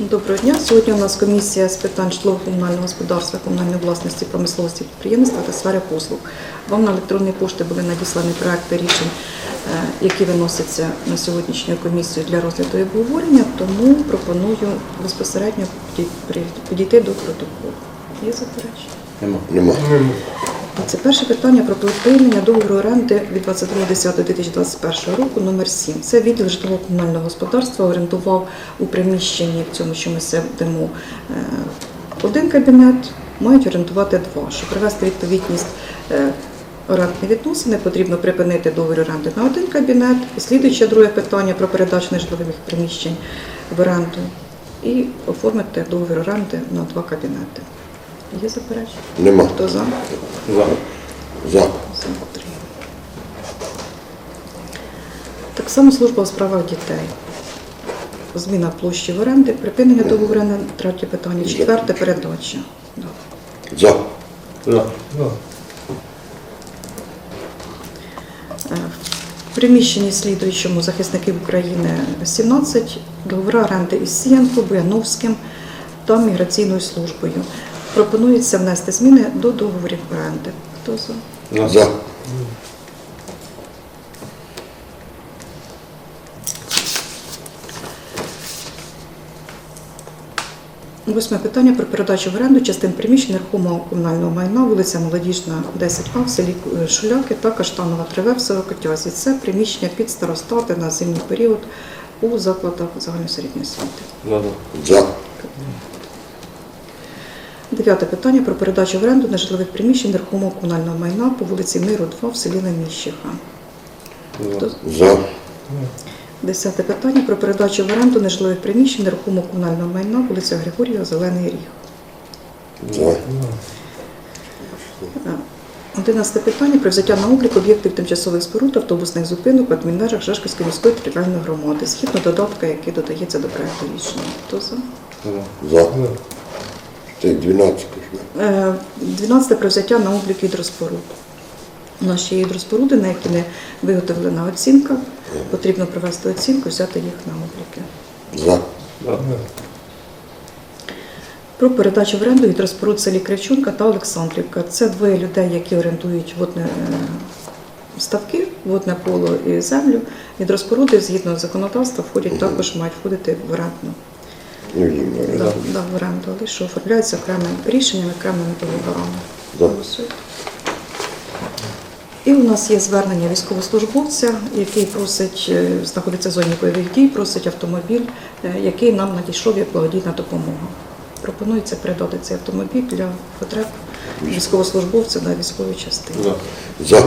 Доброго дня. Сьогодні у нас комісія з питань житлово-комунального господарства, комунальної власності, промисловості, підприємництва та сфери послуг. Вам на електронні пошти були надіслані проекти рішень, е, які виносяться на сьогоднішню комісію для розгляду і обговорення, тому пропоную безпосередньо підій- підійти до протоколу. Є заперечення? Нема. Нема. Це перше питання про припинення договору оренди від 22.10.2021 року номер 7. Це відділ житлово-комунального господарства орендував у приміщенні в цьому, що ми сидимо, е, один кабінет, мають орендувати два. Щоб привести відповідність е, орендні відносини, потрібно припинити договір оренди на один кабінет. І слідуюче друге питання про передачу нежитлових приміщень в оренду і оформити договір оренди на два кабінети. Є заперечення? Нема. Хто за? За. За. За три. Так само служба у справах дітей. Зміна площі в оренди, припинення договору оренди, третє питання, четверте передача. Да. За. За. Е, В приміщенні слідуючому захисників України 17, договори оренди із Сіянко, Буяновським та міграційною службою. Пропонується внести зміни до договорів оренди. Хто за? За. Восьме питання про передачу в оренду частин приміщень нерухомого комунального майна, вулиця Молодіжна, 10А в селі е, Шуляки та Каштанова 3В в село Котязі. Це приміщення під старостати на зимній період у закладах загальної середньої освіти. За. За. Дев'яте питання про передачу в оренду нежитлових приміщень нерухомого комунального майна по вулиці Миру 2 в селі Леміщиха. Хто За. Десяте питання про передачу в оренду нежитлових приміщень нерухомого комунального майна, вулиця Григорія, Зелений Ріг. За. Одинадцяте питання про взяття на облік об'єктів тимчасових споруд автобусних зупинок в адмінмежах Жашківської міської територіальної громади, згідно додатка, який додається до проекту рішення. Хто за? За. Це 12 ж, да? Е, Дванадцяте про взяття на облік гідроспоруд. У нас ще є гідроспоруди, на які не виготовлена оцінка. Потрібно провести оцінку, взяти їх на обліки. За. За. Про передачу в оренду гідроспоруд селі Кривчунка та Олександрівка. Це двоє людей, які орендують водне е, ставки, водне поло і землю. Гідроспоруди згідно законодавства входять також мають входити в оренду. Ну, їм Да, да, в оренду, але що оформляються окремими рішеннями, окремими договорами. Да. І у нас є звернення військовослужбовця, який просить, е, знаходиться в зоні бойових дій, просить автомобіль, е, який нам надійшов як благодійна допомога. Пропонується передати цей автомобіль для потреб військовослужбовця на військовій частині. За.